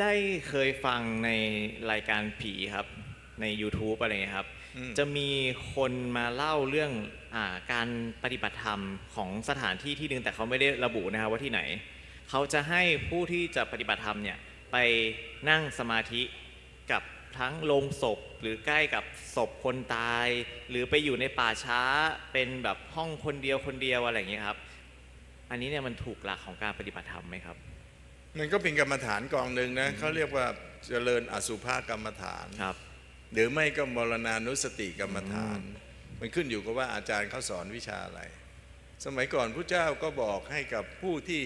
ได้เคยฟังในรายการผีครับใน YouTube อะไรเงี้ยครับ อืม จะมีคนมาเล่าเรื่องอาการปฏิบัติธรรมของสถานที่ที่หนึ่งแต่เขาไม่ได้ระบุนะครับว่าที่ไหน เขาจะให้ผู้ที่จะปฏิบัติธรรมเนี่ยไปนั่งสมาธิกับทั้งโลงศพ หรือใกล้กับศพคนตาย หรือไปอยู่ในป่าช้าเป็นแบบห้องคนเดียวคนเดียวอะไรอย่างเงี้ยครับ อันนี้เนี่ยมันถูกหลักของการปฏิบัติธรรมไหมครับ มันก็เป็นกรรมฐานกองหนึ่งนะเขาเรียกว่าเจริญอสุภกรรมฐานครับ หรือไม่ก็มรณานุสติกรรมฐาน มันขึ้นอยู่กับว่าอาจารย์เขาสอนวิชาอะไร สมัยก่อนพระเจ้าก็บอกให้กับผู้ที่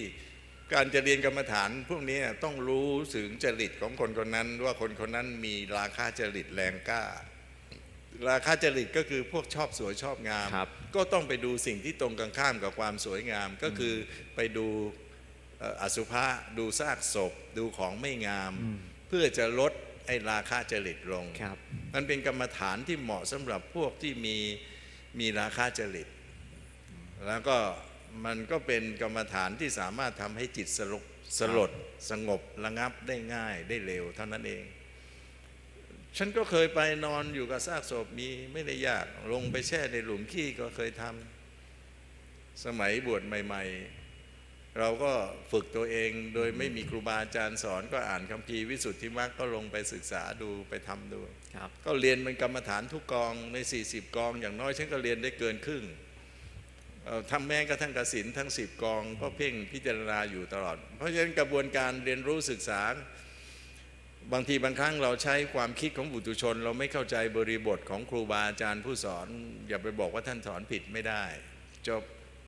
การจะเรียนกรรมฐาน พวกนี้ต้องรู้ถึงจริตของคนคนนั้น ว่าคนคนนั้นมีราคาจริตแรงกล้า ราคาจริตก็คือพวกชอบสวยชอบงามครับก็ต้องไปดูสิ่งที่ตรงกันข้ามกับความสวยงามก็คือไปดูเอ่ออสุภะดูซากศพ ดูของไม่งาม เพื่อจะลดไอ้ราคาจริตลงครับมันเป็นกรรมฐานที่เหมาะสำหรับพวกที่มีมีราคาจริต แล้วก็มันก็เป็นกรรมฐานที่สามารถทำให้จิตสลดสลดสงบระงับได้ง่ายได้เร็วเท่านั้นเอง ฉันก็เคยไปนอนอยู่กับซากศพมีไม่ได้ยากลงไปแช่ในหลุมขี้ก็เคยทำสมัยบวชใหม่ ๆ เราก็ฝึกตัวเองโดยไม่มีครูบาอาจารย์สอนก็อ่านคัมภีร์วิสุทธิมรรคก็ลงไปศึกษาดูไปทำดูครับก็เรียนเป็นกรรมฐานทุกกองใน 40 กอง อย่างน้อยฉันก็เรียนได้เกินครึ่งเอ่อทำแม้กระทั่งกสินทั้ง 10 กอง ก็เพ่งพิจารณาอยู่ตลอด เพราะฉะนั้นกระบวนการเรียนรู้ศึกษา บางทีบางครั้งเราใช้ความคิดของบุตุชน เราไม่เข้าใจบริบทของครูบาอาจารย์ผู้สอน อย่าไปบอกว่าท่านสอนผิดไม่ได้ จบ